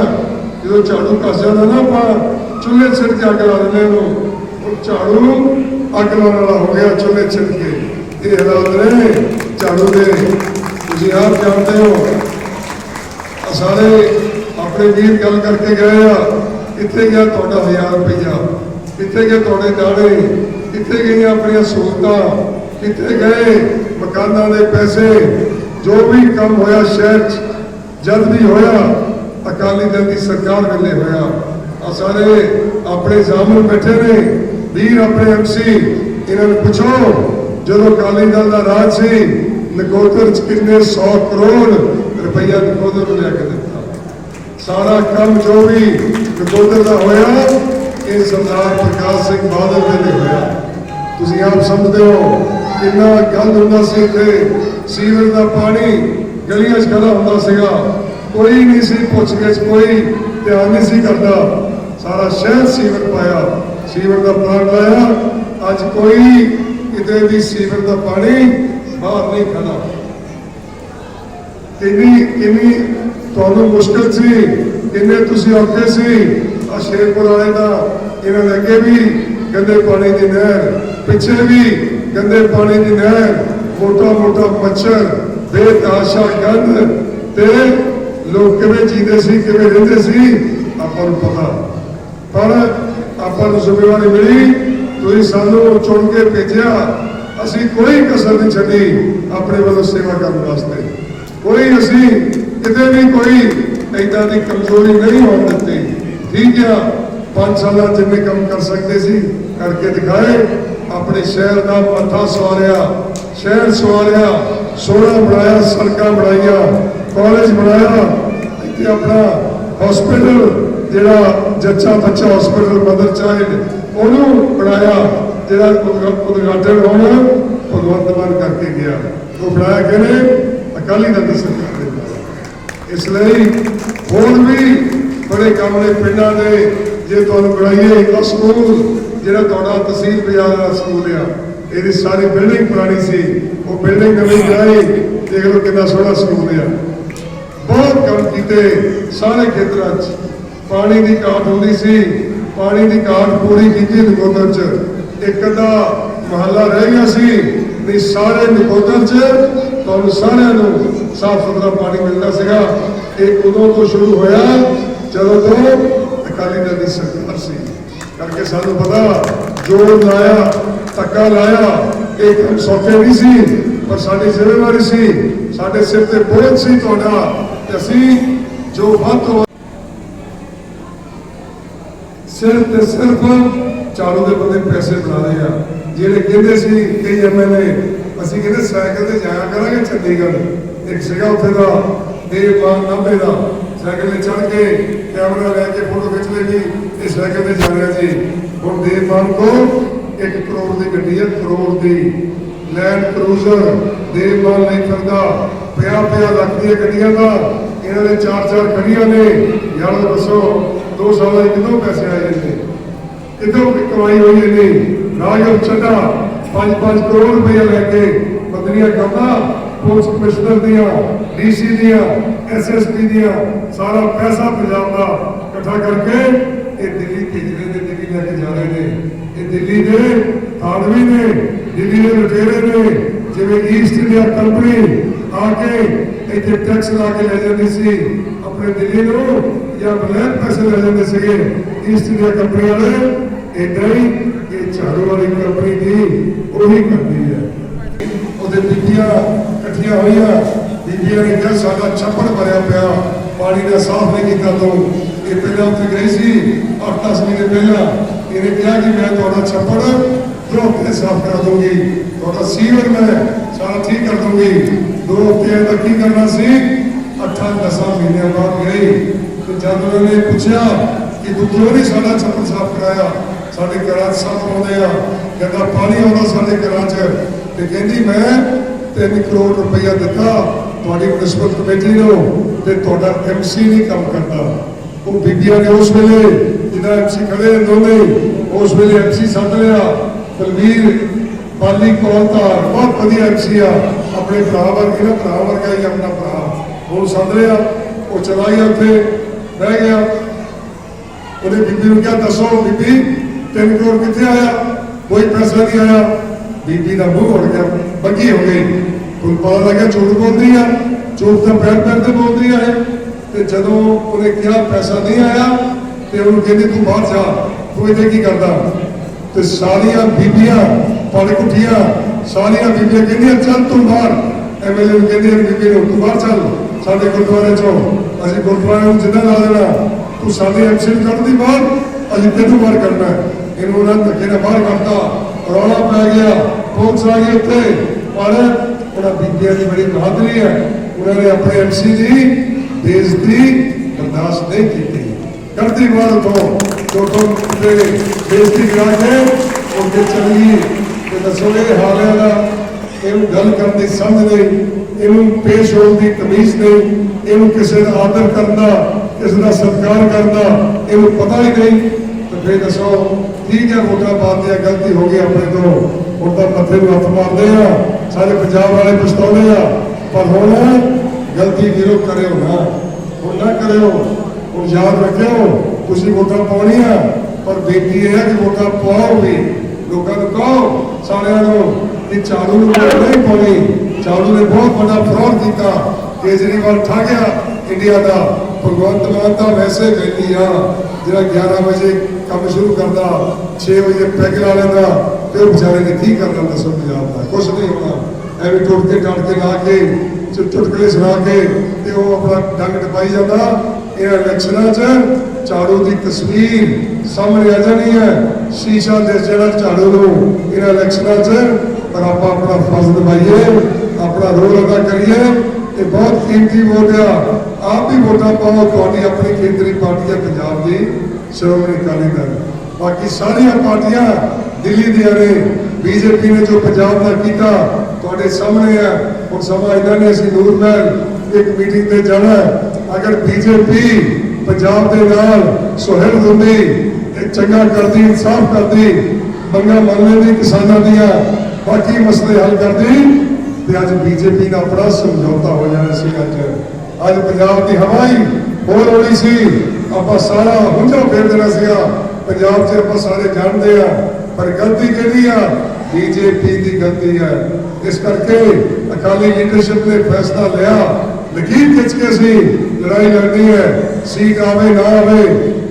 ਜਦੋਂ ਝਾੜੂ ਕੱਸ ਜਾਂਦਾ ਨਾ ਆਪਾਂ, ਚੁੱਲ੍ਹੇ ਸਿਰ ਤੇ ਅੱਗ ਲਾ ਦਿੰਦੇ ਉਹਨੂੰ। ਝਾੜੂ ਅੱਗ ਲਾਉਣ ਵਾਲਾ ਹੋ ਗਿਆ, ਚੁੱਲ੍ਹੇ ਛਿੜ ਇਹ ਹਾਲਾਤ ਨੇ ਝਾੜੂ ਦੇ। ਤੁਸੀਂ ਆਪ ਜਾਣਦੇ ਹੋ ਸਾਰੇ ਆਪਣੇ ਵੀਰ ਗੱਲ ਕਰਕੇ ਗਏ ਆ ਕਿੱਥੇ ਗਿਆ ਤੁਹਾਡਾ 1000 ਰੁਪਇਆ ਕਿੱਥੇ ਗਏ ਤੁਹਾਡੇ ਦਾਣੇ ਕਿੱਥੇ ਗਈਆਂ ਆਪਣੀਆਂ ਸਹੂਲਤਾਂ। ਕਿੱਥੇ ਗਏ ਮਕਾਨਾਂ ਦੇ ਪੈਸੇ। ਜੋ ਵੀ ਕੰਮ ਹੋਇਆ ਸ਼ਹਿਰ 'ਚ, ਜਦ ਵੀ ਹੋਇਆ, ਅਕਾਲੀ ਦਲ ਦੀ ਸਰਕਾਰ ਵੇਲੇ ਹੋਇਆ। ਆ ਸਾਰੇ ਆਪਣੇ ਸਾਹਮਣੇ ਬੈਠੇ ਨੇ। ਵੀਰ ਆਪਣੇ ਐਮਸੀ ਇਹਨਾਂ ਨੂੰ ਪੁੱਛੋ, ਜਦੋਂ ਅਕਾਲੀ ਦਲ ਦਾ ਰਾਜ ਸੀ, ਨਕੋਦਰ ਚ ਕਿੰਨੇ 100 ਕਰੋੜ ਰੁਪਈਆ ਨਕੋਦਰ ਨੂੰ ਲਿਆ ਕੇ ਦਿੱਤਾ। ਸਾਰਾ ਕੰਮ ਜੋ ਵੀ ਨਕੋਦਰ ਦਾ ਹੋਇਆ, ਇਹ ਸਰਦਾਰ ਪ੍ਰਕਾਸ਼ ਸਿੰਘ ਬਾਦਲ ਵੇਲੇ ਹੋਇਆ। ਤੁਸੀਂ ਆਪ ਸਮਝਦੇ ਹੋ, ਕਿੰਨਾ ਗੰਦ ਹੁੰਦਾ ਸੀ ਇੱਥੇ, ਸੀਵਰ ਦਾ ਪਾਣੀ ਗਲੀਆਂ 'ਚ ਖੜਾ ਹੁੰਦਾ ਸੀਗਾ। ਕੋਈ ਨਹੀਂ ਸੀ ਪੁੱਛ ਗਿੱਛ ਕੋਈ ਧਿਆਨ ਨਹੀਂ ਸੀ ਕਰਦਾ। ਸਾਰਾ ਸ਼ਹਿਰ ਸੀਵਰ ਪਾਇਆ। ਸੀਵਰ ਦਾ ਪਲਾਂਟ ਲਾਇਆ। ਅੱਜ ਕੋਈ ਕਿਤੇ ਵੀ ਸੀਵਰ ਦਾ ਪਾਣੀ ਬਾਹਰ ਨਹੀਂ ਖੜਾ। ਕਿੰਨੀ ਕਿੰਨੀ ਤੁਹਾਨੂੰ ਮੁਸ਼ਕਲ ਸੀ, ਕਿੰਨੇ ਤੁਸੀਂ ਔਖੇ ਸੀ। ਆ ਸ਼ੇਰਪੁਰ ਵਾਲੇ ਦਾ ਇਹਨਾਂ ਦੇ ਅੱਗੇ ਵੀ ਗੰਦੇ ਪਾਣੀ ਦੀ ਨਹਿਰ, ਪਿੱਛੇ ਵੀ ਗੰਦੇ ਪਾਣੀ ਦੀ ਨਹਿਰ ਮੋਟਾ ਮੋਟਾ ਮੱਛਰ, ਬੇਤਾਸ਼ਾ ਗੰਦ ਤੇ ਲੋਕ ਕਿਵੇਂ ਜੀਂਦੇ ਸੀ, ਕਿਵੇਂ ਰਹਿੰਦੇ ਸੀ, ਆਪਾਂ ਨੂੰ ਪਤਾ। ਪਰ ਆਪਾਂ ਨੂੰ ਜ਼ਿੰਮੇਵਾਰੀ ਮਿਲੀ, ਤੁਸੀਂ ਸਾਨੂੰ ਚੁਣ ਕੇ ਭੇਜਿਆ, ਅਸੀਂ ਕੋਈ ਕਸਰ ਨਹੀਂ ਛੱਡੀ ਆਪਣੇ ਵੱਲੋਂ ਸੇਵਾ ਕਰਨ ਵਾਸਤੇ। ਕੋਈ ਅਸੀਂ ਕਿਤੇ ਵੀ ਕੋਈ ਏਦਾਂ ਦੀ ਕਮਜ਼ੋਰੀ ਨਹੀਂ ਹੋਣ ਦਿੱਤੀ। ਠੀਕ ਆ, ਪੰਜ ਸਾਲਾਂ 'ਚ ਜਿੰਨੇ ਕੰਮ ਕਰ ਸਕਦੇ ਸੀ, ਕਰਕੇ ਦਿਖਾਏ। ਆਪਣੇ ਸ਼ਹਿਰ ਦਾ ਮੱਥਾ ਸਵਾਰਿਆ, ਸ਼ਹਿਰ ਸਵਾਰਿਆ, ਸੋਹਣਾ ਬਣਾਇਆ, ਸੜਕਾਂ ਬਣਾਈਆਂ ਕਾਲਜ ਬਣਾਇਆ, ਇੱਥੇ ਆਪਣਾ ਹਸਪੀਟਲ ਜਿਹੜਾ ਜੱਚਾ ਬੱਚਾ ਹਸਪੀਟਲ ਮਦਰ ਚਾਈਲਡ ਉਹਨੂੰ ਬਣਾਇਆ, ਜਿਹੜਾ ਉਦਘਾਟਨ ਹੁਣ ਭਗਵੰਤ ਮਾਨ ਕਰਕੇ ਗਿਆ। ਉਹ ਬਣਾਇਆ ਕਿਹਨੇ? ਅਕਾਲੀ ਦਲ ਦੀ ਸਰਕਾਰ ਦੇ ਇਸ ਲਈ ਹੋਰ ਵੀ ਬੜੇ ਕੰਮ ਨੇ ਪਿੰਡਾਂ ਦੇ। ਜੇ ਤੁਹਾਨੂੰ ਬਣਾਈਏ ਇੱਕ ਸਕੂਲ ਜਿਹੜਾ ਤੁਹਾਡਾ ਤਹਿਸੀਲ ਬਾਜ਼ਾਰ ਦਾ ਸਕੂਲ ਆ, ਇਹਦੀ ਸਾਰੀ ਬਿਲਡਿੰਗ ਪੁਰਾਣੀ ਸੀ। ਉਹ ਬਿਲਡਿੰਗ ਨਵੀਂ ਬਣਾਈ, ਦੇਖ ਲਓ ਕਿੰਨਾ ਸੋਹਣਾ ਸਕੂਲ ਆ। ਬਹੁਤ ਕੰਮ ਕੀਤੇ ਸਾਰੇ ਖੇਤਰਾਂ 'ਚ। ਪਾਣੀ ਦੀ ਘਾਟ ਹੁੰਦੀ ਸੀ। ਪਾਣੀ ਦੀ ਘਾਟ ਪੂਰੀ ਕੀਤੀ ਨਕੋਦਰ 'ਚ। ਇੱਕ ਅੱਧਾ ਮਹੱਲਾ ਰਹਿ ਗਿਆ ਸੀ। ਨਹੀਂ ਸਾਰੇ ਨਕੋਦਰ 'ਚ ਤੁਹਾਨੂੰ ਸਾਰਿਆਂ ਨੂੰ ਸਾਫ਼ ਸੁਥਰਾ ਪਾਣੀ ਮਿਲਦਾ ਸੀਗਾ। ਇਹ ਉਦੋਂ ਤੋਂ ਸ਼ੁਰੂ ਹੋਇਆ? ਜਦੋਂ ਤੋਂ ਅਕਾਲੀ ਦਲ ਦੀ ਸਰਕਾਰ ਸੀ। ਕਰਕੇ ਸਾਨੂੰ ਪਤਾ, ਜੋਰ ਲਾਇਆ, ਧੱਕਾ ਲਾਇਆ, ਇਹ ਕੰਮ ਸੌਖੇ ਨਹੀਂ ਸੀ, ਪਰ ਸਾਡੀ ਜ਼ਿੰਮੇਵਾਰੀ ਸੀ। ਸਾਡੇ ਸਿਰ ਤੇ ਬੋਝ ਸੀ ਤੁਹਾਡਾ। ਤੇ ਅਸੀਂ ਜੋ ਵੱਧ ਤੋਂ ਵੱਧ ਸਿਰਫ ਤੇ ਸਿਰਫ ਚਾਲੂ ਦੇ ਬੰਦੇ ਪੈਸੇ ਬਣਾ ਰਹੇ ਆ। ਜਿਹੜੇ ਕਹਿੰਦੇ ਸੀ ਕਈ ਐਮਐਲਏ ਅਸੀਂ ਕਹਿੰਦੇ ਸਾਈਕਲ ਤੇ ਜਾਇਆ ਕਰਾਂਗੇ ਚੰਡੀਗੜ੍ਹ। ਇੱਕ ਸੀਗਾ ਉੱਥੇ ਦਾ, ਦੇਵ ਨਾਭੇ ਦਾ। ਸਾਈਕਲ ਤੇ ਚੜ ਕੇ ਕੈਮਰਾ ਲੈ ਕੇ ਫੋਟੋ ਖਿੱਚ ਲਈ ਜੀ ਇਹ ਸਾਈਕਲ ਤੇ ਜਾ ਰਿਹਾ ਜੀ। ਹੁਣ ਦੇਵ ਮਾਨ ਕੋ 1 ਕਰੋੜ ਦੀ ਗੱਡੀ ਹੈ ਕਰੋੜ ਦੀ। ਲੈਂਡ ਕਰੂਜ਼ਰ ਦੇਵ ਨਹੀਂ ਫਿਰਦਾ। ਪਿਆ ਪਿਆ ਲੱਖ ਦੀਆਂ ਗੱਡੀਆਂ ਦਾ, ਇਹਨਾਂ ਦੇ ਚਾਰ ਚਾਰ ਖੜੀਆਂ ਨੇ। ਯਾਰ ਦੱਸੋ ਦੋ ਸਾਲਾਂ ਕਿਦੋਂ ਪੈਸੇ ਆਏ ਨੇ? ਕਿਦੋਂ ਕਮਾਈ ਹੋਈ ਨੇ ਰਾਜੋ ਚੱਡਾ 5-5 ਕਰੋੜ ਰੁਪਏ ਲੈ ਕੇ ਬਦਲੀਆਂ ਕਰਦਾ, ਪੁਲਿਸ ਕਮਿਸ਼ਨਰ ਦੀਆਂ, ਡੀਸੀ ਦੀਆਂ ਐਸਐਸਪੀ ਦੀਆਂ, ਸਾਰਾ ਪੈਸਾ ਪੰਜਾਬ ਦਾ ਇਕੱਠਾ ਕਰਕੇ ਇਹ ਦਿੱਲੀ ਭੇਜਣੇ ਦੇ ਦਿੱਲੀ ਲੈ ਕੇ ਜਾ ਰਹੇ ਨੇ। ਇਹ ਦਿੱਲੀ ਦੇ ਆਦਮੀ ਨੇ, ਦਿੱਲੀ ਦੇ ਲੁਟੇਰੇ ਨੇ, ਜਿਵੇਂ ਈਸਟ ਇੰਡੀਆ ਕੰਪਨੀ ਆ ਕੇ ਇੱਥੇ ਟੈਕਸ ਲਾ ਕੇ ਲੈ ਜਾਂਦੇ ਸੀ। ਆਪਣੇ ਦਿੱਲੀ ਨੂੰ ਜਾਂ ਬਲੈਕ ਪੈਸੇ ਲੈ ਜਾਂਦੇ ਸੀਗੇ। ਈਸਟ ਇੰਡੀਆ ਕੰਪਨੀ ਵਾਲੇ ਏਦਾਂ ਹੀ ਇਹ ਝਾੜੂ ਵਾਲੀ ਕੰਪਨੀ ਦੀ ਉਹੀ ਕਰਦੀ ਹੈ। ਉਹਦੇ ਬੀਬੀਆਂ ਇਕੱਠੀਆਂ ਹੋਈਆਂ। ਬੀਬੀਆਂ ਨੇ ਕਿਹਾ, ਸਾਡਾ ਛੱਪੜ ਭਰਿਆ ਪਿਆ। ਪਾਣੀ ਦਾ ਸਾਫ਼ ਨਹੀਂ ਕੀਤਾ ਤੂੰ। ਇਹ ਪਹਿਲਾਂ ਉੱਥੇ ਗਈ ਸੀ। 8-10 ਮਹੀਨੇ ਪਹਿਲਾਂ ਇਹਨੇ ਕਿਹਾ ਕਿ ਮੈਂ ਤੁਹਾਡਾ ਛੱਪੜ ਦੋ ਹਫ਼ਤੇ ਸਾਫ਼ ਕਰਾ ਦੂੰਗੀ ਤੁਹਾਡਾ ਸੀਵਰ ਮੈਂ ਸਾਰਾ ਠੀਕ ਕਰ ਦੂੰਗੀ ਦੋ ਹਫ਼ਤੇ ਤੱਕ ਕੀ ਕਰਨਾ ਸੀ? 8-10 ਮਹੀਨਿਆਂ ਬਾਅਦ ਗਈ ਤੇ ਜਦ ਉਹਨੇ ਪੁੱਛਿਆ ਕਿ ਤੂੰ ਕਿਉਂ ਸਾਡਾ ਛੱਪੜ ਸਾਫ਼ ਕਰਾਇਆ? ਸਾਡੇ ਘਰਾਂ 'ਚ ਸੱਪ ਆਉਂਦੇ ਆ। ਗੰਦਾ ਪਾਣੀ ਆਉਂਦਾ ਸਾਡੇ ਘਰਾਂ 'ਚ। ਤੇ ਕਹਿੰਦੀ, ਮੈਂ 3 ਕਰੋੜ ਰੁਪਇਆ ਦਿੱਤਾ। ਤੁਹਾਡੀ ਮਿਊਨਿਸਪਲ ਕਮੇਟੀ ਨੂੰ ਤੇ ਤੁਹਾਡਾ ਐਮਸੀ ਨਹੀਂ ਕੰਮ ਕਰਦਾ। ਉਹ ਬੀਬੀਆਂ ਨੇ ਉਸ ਵੇਲੇ ਜਿਹਦਾ ਐਮਸੀ ਖੜੇ ਦੋਨੇ ਉਸ ਵੇਲੇ ਐਮਸੀ ਸੱਦ ਲਿਆ। ਬਲਵੀਰ ਬਾਲੀ ਕੌਲਤਾਰ ਬਹੁਤ ਵਧੀਆ ਐਮਸੀ ਆ। ਆਪਣੇ ਭਰਾ ਵਰਗੇ ਨਾ ਭਰਾ ਵਰਗਾ ਹੀ ਆਪਣਾ ਭਰਾ। ਉਹ ਸੱਦ ਲਿਆ ਉਹ ਚਲਾ ਗਿਆ ਉੱਥੇ, ਬਹਿ ਗਿਆ। ਉਹਨੇ ਬੀਬੀ ਨੂੰ ਕਿਹਾ, ਦੱਸੋ ਬੀਬੀ, ਤਿੰਨ ਕਰੋੜ ਕਿੱਥੇ ਆਇਆ? ਕੋਈ ਪੈਸਾ ਨਹੀਂ ਆਇਆ। ਬੀਬੀ ਦਾ ਮੂੰਹ ਉੜ ਗਿਆ। ਬੱਗੀ ਹੋ ਗਈ। ਤੁਹਾਨੂੰ ਪਤਾ ਲੱਗਾ ਝੂਠ ਬੋਲਦੀ ਆ। ਝੂਠ ਤਾਂ ਪੈਰ ਪੈਰ ਤੇ ਬੋਲਦੀ ਆ ਤੇ ਜਦੋਂ ਉਹਨੇ ਕਿਹਾ ਪੈਸਾ ਨਹੀਂ ਆਇਆ, ਤੇ ਉਹਨੂੰ ਕਹਿੰਦੀ, ਤੂੰ ਬਾਹਰ ਜਾ। ਤੂੰ ਇੱਥੇ ਕੀ ਕਰਦਾ? ਤੇ ਸਾਰੀਆਂ ਬੀਬੀਆਂ ਪੜ ਕੁੱਠੀਆਂ ਸਾਰੀਆਂ ਬੀਬੀਆਂ ਕਹਿੰਦੀਆਂ, ਚੱਲ ਤੂੰ ਬਾਹਰ। ਐਮਐਲਏ ਨੂੰ ਕਹਿੰਦੀ ਬੀਬੀ ਨੂੰ ਤੂੰ ਬਾਹਰ ਚੱਲ। ਸਾਡੇ ਗੁਰਦੁਆਰੇ ਚੋਂ ਅਸੀਂ ਗੁਰਦੁਆਰੇ ਨੂੰ ਜਿੱਦਾਂ ਲਾ ਦੇਣਾ, ਤੂੰ ਸਾਡੇ ਐਕਸ਼ਨ ਕੱਢ ਬਾਹਰ। ਅਸੀਂ ਤੈਨੂੰ ਬਾਹਰ ਕਰਨਾ ਇਹਨੂੰ ਉਹਨਾਂ ਧੱਕੇ ਨਾਲ ਬਾਹਰ ਕੱਢਤਾ। ਰੌਲਾ ਪੈ ਗਿਆ। ਪੁਲਿਸ ਆ ਗਈ ਉੱਥੇ। ਪਰ ਉਹਨਾਂ ਬੀਬੀਆਂ ਦੀ ਬੜੀ ਬਹਾਦਰੀ ਹੈ। ਉਹਨਾਂ ਨੇ ਆਪਣੇ ਐਮਸੀ ਦੀ ਬੇਇੱਜ਼ਤੀ ਬਰਦਾਸ਼ਤ ਨਹੀਂ ਕੀਤੀ। ਕਰਦੀ ਬਾਹਰ ਤੋਂ। ਜੋ ਤੋਂ ਬੇਇੱਜ਼ਤੀ ਕਰਾ ਕੇ ਉਹ ਚਲੀ ਗਈ ਦੱਸੋ, ਇਹ ਹਾਲਿਆਂ ਦਾ ਇਹਨੂੰ ਗੱਲ ਕਰਨ ਦੀ ਸਮਝ ਨਹੀਂ, ਇਹਨੂੰ ਪੇਸ਼ ਹੋਣ ਦੀ ਤਮੀਜ਼ ਨਹੀਂ, ਇਹਨੂੰ ਕਿਸੇ ਦਾ ਆਦਰ ਕਰਨਾ, ਕਿਸੇ ਦਾ ਸਤਿਕਾਰ ਕਰਨਾ, ਇਹਨੂੰ ਪਤਾ ਹੀ ਨਹੀਂ। ਤੇ ਫੇਰ ਦੱਸੋ, ਠੀਕ ਹੈ, ਵੋਟਾਂ ਪਾਉਂਦੇ ਆ ਗਲਤੀ ਹੋ ਗਈ ਆਪਣੇ ਤੋਂ। ਹੁਣ ਤਾਂ ਮੱਥੇ ਨੂੰ ਹੱਥ ਮਾਰਦੇ ਆ, ਸਾਰੇ ਪੰਜਾਬ ਵਾਲੇ ਪਛਤਾਉਂਦੇ ਆ। ਪਰ ਹੁਣ ਗਲਤੀ ਵੀਰੋ ਕਰਿਓ ਨਾ। ਹੁਣ ਨਾ ਕਰਿਓ, ਹੁਣ ਯਾਦ ਰੱਖਿਓ, ਤੁਸੀਂ ਵੋਟਾਂ ਪਾਉਣੀਆਂ, ਪਰ ਬੇਨਤੀ ਇਹ ਹੈ ਕਿ ਵੋਟਾਂ ਪਾਓ ਵੀ। ਲੋਕਾਂ ਨੂੰ ਕਹੋ, ਸਾਰਿਆਂ ਨੂੰ, ਕਿ ਝਾੜੂ ਨੂੰ ਵੋਟ ਨਹੀਂ ਪਾਉਣੀ। ਝਾੜੂ ਨੇ ਬਹੁਤ ਵੱਡਾ ਫਰਾਡ ਕੀਤਾ। ਕੇਜਰੀਵਾਲ ਠਾਗਿਆ ਇੰਡੀਆ ਦਾ ਭਗਵੰਤ ਮਾਨ ਤਾਂ ਵੈਸੇ ਕਹਿੰਦੀ ਆ, ਜਿਹੜਾ 11 ਵਜੇ ਕੰਮ ਸ਼ੁਰੂ ਕਰਦਾ 6 ਵਜੇ ਪੈਗ ਲਾ ਲੈਂਦਾ ਤੇ ਵਿਚਾਰੇ ਨੇ ਕੀ ਕਰਨਾ ਦੱਸੋ ਪੰਜਾਬ ਦਾ? ਕੁਛ ਨਹੀਂ। ਐਵੇਂ ਟੁੱਟ ਕੇ ਲਾ ਕੇ ਚੁਟਕਲੇ ਸੁਣਾ ਕੇ ਤੇ ਉਹ ਆਪਣਾ ਡੰਗ ਟਪਾਈ ਜਾਂਦਾ। ਇਹਨਾਂ ਇਲੈਕਸ਼ਨਾਂ 'ਚ ਝਾੜੂ ਦੀ ਤਸਵੀਰ ਸਾਹਮਣੇ ਆ ਜਾਣੀ ਹੈ। ਸ਼ੀਸ਼ਾ ਦੇ ਜਿਹੜਾ ਝਾੜੂ ਨੂੰ ਇਹਨਾਂ ਇਲੈਕਸ਼ਨਾਂ 'ਚ, ਪਰ ਆਪਾਂ ਆਪਣਾ ਫਰਜ਼ ਨਿਭਾਈਏ, ਆਪਣਾ ਰੋਲ ਅਦਾ ਕਰੀਏ। ਇਹ ਬਹੁਤ ਕੀਮਤੀ ਵੋਟ ਆ। ਆਪ ਵੀ ਵੋਟਾਂ ਪਾਓ, ਤੁਹਾਡੀ ਆਪਣੀ ਕੇਂਦਰੀ ਪਾਰਟੀ ਹੈ ਪੰਜਾਬ ਦੀ। ਸ਼੍ਰੋਮਣੀ ਅਕਾਲੀ ਦਲ। ਬਾਕੀ ਸਾਰੀਆਂ ਪਾਰਟੀਆਂ ਦਿੱਲੀ ਦੀਆਂ ਨੇ, ਬੀਜੇਪੀ ਨੇ ਜੋ ਪੰਜਾਬ ਦਾ ਕੀਤਾ ਤੁਹਾਡੇ ਸਾਹਮਣੇ ਹੈ। ਹੁਣ ਸਮਾਂ ਇਹਨਾਂ ਨੇ ਅਸੀਂ ਨੂਰ ਮਹਿਲ ਇੱਕ ਮੀਟਿੰਗ ਤੇ ਜਾਣਾ ਅਗਰ ਬੀਜੇਪੀ ਪੰਜਾਬ ਦੇ ਨਾਲ ਸੁਹਿਰਦ ਹੁੰਦੀ ਇਹ ਚੰਗਾ ਕਰਦੀ, ਇਨਸਾਫ ਕਰਦੀ, ਮੰਗਾਂ ਮੰਨ ਲੈਂਦੀ ਕਿਸਾਨਾਂ ਦੀਆਂ, ਬਾਕੀ ਮਸਲੇ ਹੱਲ ਕਰਦੀ, ਤੇ ਅੱਜ ਬੀਜੇਪੀ ਦਾ ਆਪਣਾ ਸਮਝੌਤਾ ਹੋ ਜਾਣਾ ਸੀ ਅੱਜ। ਅੱਜ ਪੰਜਾਬ ਦੀ ਹਵਾ ਹੀ ਹੋਰ ਹੋਣੀ ਸੀ। ਆਪਾਂ ਸਾਰਾ ਹੁੰਝਾ ਫੇਰ ਦੇਣਾ ਸੀਗਾ। ਪੰਜਾਬ 'ਚ ਆਪਾਂ ਸਾਰੇ ਜਾਣਦੇ ਆ। ਪਰ ਗਲਤੀ ਕਿਹਦੀ ਆ? ਬੀਜੇਪੀ ਦੀ ਗਲਤੀ ਹੈ। ਇਸ ਕਰਕੇ ਅਕਾਲੀ ਲੀਡਰਸ਼ਿਪ ਨੇ ਫੈਸਲਾ ਲਿਆ। ਲਕੀਰ ਖਿੱਚ ਕੇ ਸੀ, ਲੜਾਈ ਲੜਨੀ ਹੈ। ਸੀਟ ਆਵੇ, ਨਾ ਆਵੇ,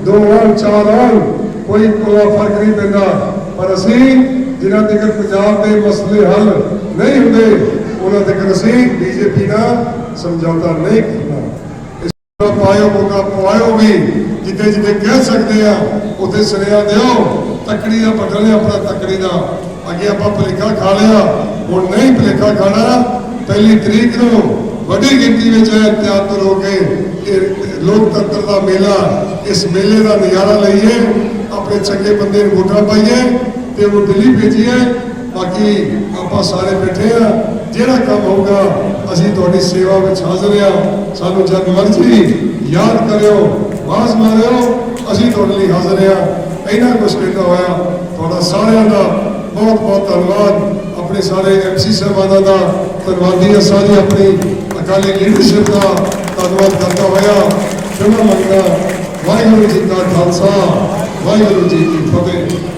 ਦੋ ਆਉਣ, ਚਾਰ ਆਉਣ, ਕੋਈ ਕੋਲਾ ਫ਼ਰਕ ਨਹੀਂ ਪੈਂਦਾ। ਪਰ ਅਸੀਂ ਜਿਨ੍ਹਾਂ ਤੱਕ ਪੰਜਾਬ ਦੇ ਮਸਲੇ ਹੱਲ ਨਹੀਂ ਹੁੰਦੇ, ਉਹਨਾਂ ਤੱਕ ਅਸੀਂ ਬੀਜੇਪੀ ਨਾਲ ਸਮਝੌਤਾ ਨਹੀਂ ਕਰਨਾ। ਇਸ ਤਰ੍ਹਾਂ ਪਾਇਓ ਮੌਕਾ ਪਵਾਇਓ ਵੀ ਜਿੱਥੇ ਜਿੱਥੇ ਕਹਿ ਸਕਦੇ ਆ, ਉੱਥੇ ਸੁਨੇਹਾ ਦਿਓ। ਤੱਕੜੀ ਦਾ ਬਟਨ ਲਿਆ, ਆਪਣਾ ਤੱਕੜੀ ਦਾ। ਅੱਗੇ ਆਪਾਂ ਭਲੇਖਾ ਖਾ ਲਿਆ। ਹੁਣ ਨਹੀਂ ਭਲੇਖਾ ਖਾਣਾ। ਪਹਿਲੀ ਤਰੀਕ ਨੂੰ ਵੱਡੀ ਗਿਣਤੀ ਵਿੱਚ ਤਿਆਰ ਹੋ ਕੇ ਇਹ ਲੋਕਤੰਤਰ ਦਾ ਮੇਲਾ, ਇਸ ਮੇਲੇ ਦਾ ਨਜ਼ਾਰਾ ਲਈਏ। ਆਪਣੇ ਚੰਗੇ ਬੰਦੇ ਨੂੰ ਵੋਟਾਂ ਪਾਈਏ ਤੇ ਉਹ ਦਿੱਲੀ ਭੇਜੀਏ। ਬਾਕੀ ਆਪਾਂ ਸਾਰੇ ਬੈਠੇ ਆ। ਜਿਹੜਾ ਕੰਮ ਹੋਊਗਾ, ਅਸੀਂ ਤੁਹਾਡੀ ਸੇਵਾ ਵਿੱਚ ਹਾਜ਼ਰ ਆ। ਸਾਨੂੰ ਜਦ ਮਰਜ਼ੀ ਯਾਦ ਕਰਿਓ ਆਵਾਜ਼ ਮਾਰਿਓ, ਅਸੀਂ ਤੁਹਾਡੇ ਲਈ ਹਾਜ਼ਰ ਆ। ਇਹਨਾਂ ਕੁਝ ਕਹਿੰਦਾ ਹੋਇਆ, ਤੁਹਾਡਾ ਸਾਰਿਆਂ ਦਾ ਬਹੁਤ ਬਹੁਤ ਧੰਨਵਾਦ। ਆਪਣੇ ਸਾਰੇ ਐਮਸੀ ਸਾਹਿਬਾਨਾਂ ਦਾ ਧੰਨਵਾਦੀ ਹਾਂ ਸਾਰੀ ਆਪਣੀ ਅਕਾਲੀ ਲੀਡਰਸ਼ਿਪ ਦਾ ਧੰਨਵਾਦ ਕਰਦਾ ਹੋਇਆ। ਸ਼ੁਭ ਮੰਗਦਾ, ਵਾਹਿਗੁਰੂ ਜੀ ਕਾ ਖਾਲਸਾ, ਵਾਹਿਗੁਰੂ ਜੀ ਕੀ ਫਤਿਹ।